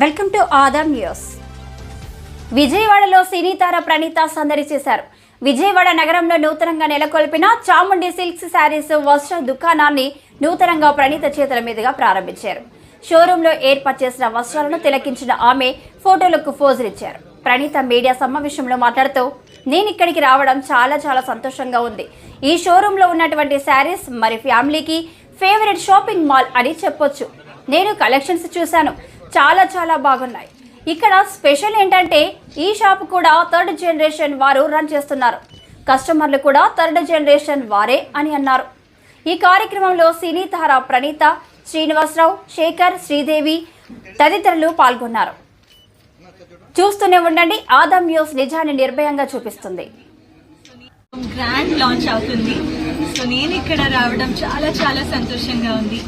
Welcome to Adam news. విజయవాడలో సినీ తార ప్రణీత సందడి చేశారు. విజయవాడ నగరంలో నూతనంగా నెలకొల్పిన చాముండి సిల్క్స్ శారీస్ వస్త్ర దుకాణాన్ని నూతనంగా ప్రణీత చేతుల మీదుగా ప్రారంభించారు. షోరూంలో ఏర్పాటు చేసిన వస్త్రాలను తిలకించిన ఆమె ఫోటోలకు ఫోజులిచ్చారు. ప్రణీత మీడియా సమావేశంలో మాట్లాడుతూ నేను ఇక్కడికి రావడం చాలా చాలా సంతోషంగా ఉంది. ఈ షోరూంలో ఉన్నటువంటి శారీస్ మరి ఫ్యామిలీకి ఫేవరెట్ షాపింగ్ మాల్ అని చెప్పొచ్చు. నేను కలెక్షన్స్ చూశాను. చాలా చాలా బాగున్నాయి. ఇక్కడ స్పెషల్ ఏంటంటే ఈ షాప్ కూడా థర్డ్ జనరేషన్ వారు రన్ చేస్తున్నారు. కస్టమర్లు కూడా థర్డ్ జనరేషన్ వారే అని అన్నారు. ఈ కార్యక్రమంలో సినీ తార ప్రణీత శ్రీనివాసరావు శేఖర్ శ్రీదేవి తదితరులు పాల్గొన్నారు. చూస్తూనే ఉండండి. ఆదం న్యూస్ నిజాన్ని నిర్భయంగా చూపిస్తుంది. గ్రాండ్ లాంచ్ అవుతుంది. సో నేను ఇక్కడ రావడం చాలా చాలా సంతోషంగా ఉంది.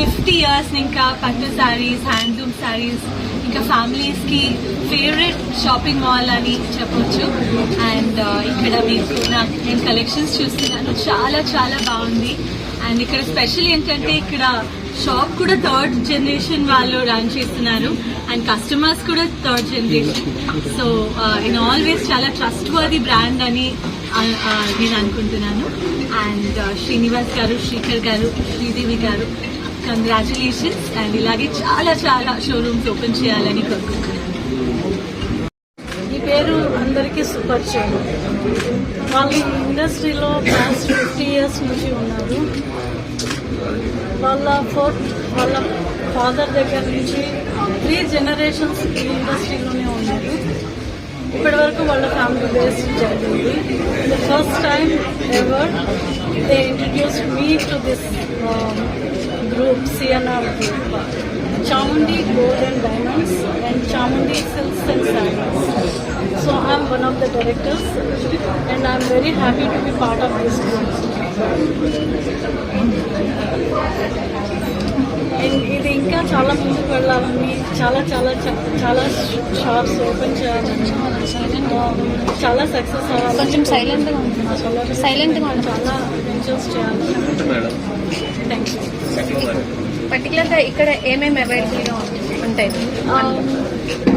ఫిఫ్టీ ఇయర్స్ ఇంకా పట్టు శారీస్ హ్యాండ్లూమ్ శారీస్ ఇంకా ఫ్యామిలీస్కి ఫేవరెట్ షాపింగ్ మాల్ అని చెప్పొచ్చు. అండ్ uh, ఇక్కడ మీకు నేను కలెక్షన్స్ చూస్తున్నాను. చాలా చాలా బాగుంది. అండ్ ఇక్కడ స్పెషల్ ఏంటంటే ఇక్కడ షాప్ కూడా థర్డ్ జనరేషన్ వాళ్ళు రన్ చేస్తున్నారు. అండ్ కస్టమర్స్ కూడా third generation so in always చాలా ట్రస్ట్ వర్ది బ్రాండ్ అని uh, uh, నేను అనుకుంటున్నాను. అండ్ శ్రీనివాస్ గారు శ్రీకర్ గారు శ్రీదేవి గారు కంగ్రాచులేషన్స్ అండ్ ఇలాగే చాలా చాలా షోరూమ్స్ ఓపెన్ చేయాలని కోరుకుంటున్నాను. ఈ పేరు అందరికీ సుపరిచయం. వాళ్ళు ఇండస్ట్రీలో పాస్ట్ ఫిఫ్టీ ఇయర్స్ నుంచి ఉన్నారు. వాళ్ళ ఫోర్త్ వాళ్ళ ఫాదర్ దగ్గర నుంచి త్రీ జనరేషన్స్ ఈ ఇండస్ట్రీలోనే ఉన్నారు. ఇప్పటి వరకు వాళ్ళ ఫ్యామిలీ బేస్ జరిగింది the first time ever they introduce me to this group CNR group Chamundi gold and diamonds and Chamundi silks and sarees so I'm one of the directors and I'm very happy to be part of this group ఇది ఇంకా చాలా ముందుకు వెళ్ళాలని చాలా చాలా చాలా shops open చేయాలని చాలా సక్సెస్ అవ్వాలి కొంచెం silent గా ఉంది. Silent గా ఉంది. చాలా వెంచర్స్ చేయాలి. థ్యాంక్ యూ పర్టికులర్గా ఇక్కడ ఏమేమి అవైలబుల్గా ఉంటాయి?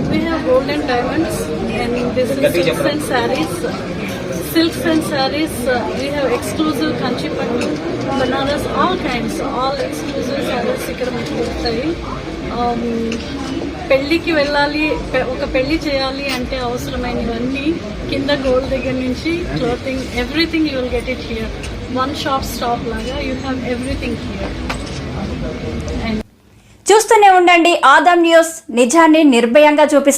We have gold and diamonds, and this is silks and sarees. Silks and sarees, uh, we have exclusive kanchipattu, banaras, all kinds, all exclusive sarees ఇక్కడ మీకు దొరుకుతాయి Um, పెళ్ళికి వెళ్ళాలి ఒక పెళ్ళి చేయాలి అంటే అవసరమైనవన్నీ కింద గోల్డ్ దగ్గర నుంచి clothing everything you will get it here one shop stop లాగా యూ హ్యావ్ ఎవ్రీథింగ్ హియర్ ఉండండి. ఆదం న్యూస్ నిజాన్ని నిర్భయంగా చూపిస్తుంది.